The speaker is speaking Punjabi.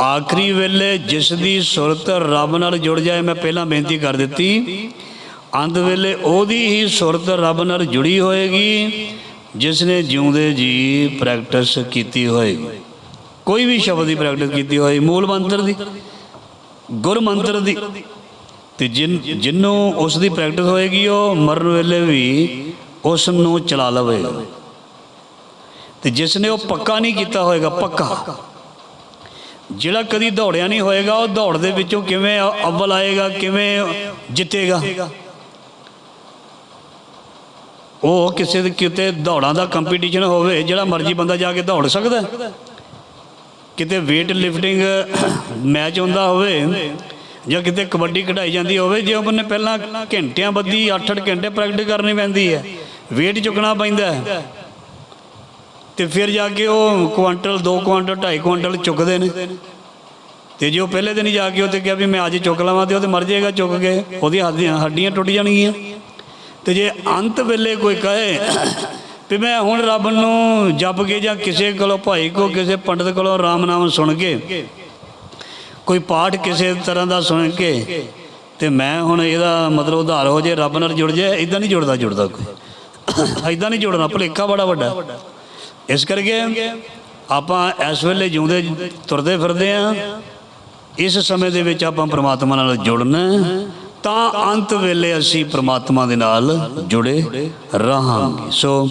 ਆਖਰੀ ਵੇਲੇ ਜਿਸ ਦੀ ਸੁਰਤ ਰੱਬ ਨਾਲ ਜੁੜ ਜਾਏ, ਮੈਂ ਪਹਿਲਾਂ ਬੇਨਤੀ ਕਰ ਦਿੱਤੀ। ਅੰਤ ਵੇਲੇ ਉਹਦੀ ਹੀ ਸੁਰਤ ਰੱਬ ਨਾਲ ਜੁੜੀ ਹੋਏਗੀ, ਜਿਸ ਨੇ ਜਿਉਂਦੇ ਜੀ ਪ੍ਰੈਕਟਿਸ ਕੀਤੀ ਹੋਏਗੀ। ਕੋਈ ਵੀ ਸ਼ਬਦ ਦੀ ਪ੍ਰੈਕਟਿਸ ਕੀਤੀ ਹੋਏ ਮੂਲ ਮੰਤਰ ਦੀ, ਗੁਰ ਮੰਤਰ ਦੀ। ਤੇ ਜਿਨ, ਜਿੰਨੂੰ ਉਸ ਦੀ ਪ੍ਰੈਕਟਿਸ ਹੋਏਗੀ, ਉਹ ਮਰਨ ਵੇਲੇ ਵੀ ਉਸ ਨੂੰ ਚਲਾ ਲਵੇ। ਤੇ ਜਿਸ ਨੇ ਉਹ ਪੱਕਾ ਨਹੀਂ ਕੀਤਾ ਹੋਏਗਾ, ਪੱਕਾ। ਜਿਹੜਾ ਕਦੀ ਦੌੜਿਆ ਨਹੀਂ ਹੋਏਗਾ, ਉਹ ਦੌੜ ਦੇ ਵਿੱਚੋਂ ਕਿਵੇਂ ਅ- ਅਵਲ ਆਏਗਾ, ਕਿਵੇਂ ਜਿੱਤੇਗਾ? ਉਹ ਕਿਸੇ ਦੇ ਕਿਤੇ ਦੌੜਾਂ ਦਾ ਕੰਪੀਟੀਸ਼ਨ ਹੋਵੇ, ਜਿਹੜਾ ਮਰਜ਼ੀ ਬੰਦਾ ਜਾ ਕੇ ਦੌੜ ਸਕਦਾ ਕਿਤੇ weight lifting ਮੈਚ ਹੁੰਦਾ ਹੋਵੇ, ਜਾਂ ਕਿਤੇ ਕਬੱਡੀ ਖਿਡਾਈ ਜਾਂਦੀ ਹੋਵੇ, ਜੇ ਉਹਨੇ ਪਹਿਲਾਂ ਘੰਟਿਆਂ ਬੱਧੀ 8-8 ਘੰਟੇ ਪ੍ਰੈਕਟਿਸ ਕਰਨੀ ਪੈਂਦੀ ਹੈ, weight ਚੁੱਕਣਾ ਪੈਂਦਾ ਹੈ। ਤੇ ਫਿਰ ਜਾ ਕੇ ਉਹ ਕੁਆਂਟਲ 2 ਕੁਆਂਟਲ 2.5 ਕੁਆਂਟਲ ਚੁੱਕਦੇ ਨੇ। ਤੇ ਜੇ ਉਹ ਪਹਿਲੇ ਦਿਨ ਹੀ ਜਾ ਕੇ ਉੱਥੇ ਕਿਹਾ ਵੀ ਮੈਂ ਅੱਜ ਚੁੱਕ ਲਵਾਂ ਤੇ ਉਹ ਤੇ ਮਰ ਜਾਏਗਾ, ਚੁੱਕ ਕੇ ਉਹਦੀ ਹੱਡੀਆਂ ਹੱਡੀਆਂ ਟੁੱਟ ਜਾਣਗੀਆਂ। ਤੇ ਜੇ ਅੰਤ ਵੇਲੇ ਕੋਈ ਕਹੇ ਵੀ ਮੈਂ ਹੁਣ ਰੱਬ ਨੂੰ ਜਪ ਕੇ ਜਾਂ ਕਿਸੇ ਕੋਲੋਂ, ਭਾਈ ਕੋ ਕਿਸੇ ਪੰਡਤ ਕੋਲੋਂ ਰਾਮ ਨਾਮ ਸੁਣ ਕੇ, ਕੋਈ ਪਾਠ ਕਿਸੇ ਤਰ੍ਹਾਂ ਦਾ ਸੁਣ ਕੇ ਤੇ ਮੈਂ ਹੁਣ ਇਹਦਾ ਮਤਲਬ ਉਧਾਰ ਹੋ ਜੇ, ਰੱਬ ਨਾਲ ਜੁੜ ਜਾਏ ਇਦਾਂ ਨਹੀਂ ਜੁੜਦਾ ਜੁੜਦਾ ਕੋਈ। ਇਦਾਂ ਨਹੀਂ ਜੁੜਨਾ, ਭੁਲੇਖਾ ਬੜਾ ਵੱਡਾ। ਇਸ ਕਰਕੇ ਆਪਾਂ ਇਸ ਵੇਲੇ ਜਿਉਂਦੇ ਤੁਰਦੇ ਫਿਰਦੇ ਆ ਇਸ ਸਮੇਂ ਦੇ ਵਿੱਚ ਆਪਾਂ ਪ੍ਰਮਾਤਮਾ ਨਾਲ ਜੁੜਨਾ ਤਾਂ ਅੰਤ ਵੇਲੇ ਅਸੀਂ ਪ੍ਰਮਾਤਮਾ ਦੇ ਨਾਲ ਜੁੜੇ ਰਹਾਂਗੇ। ਸੋ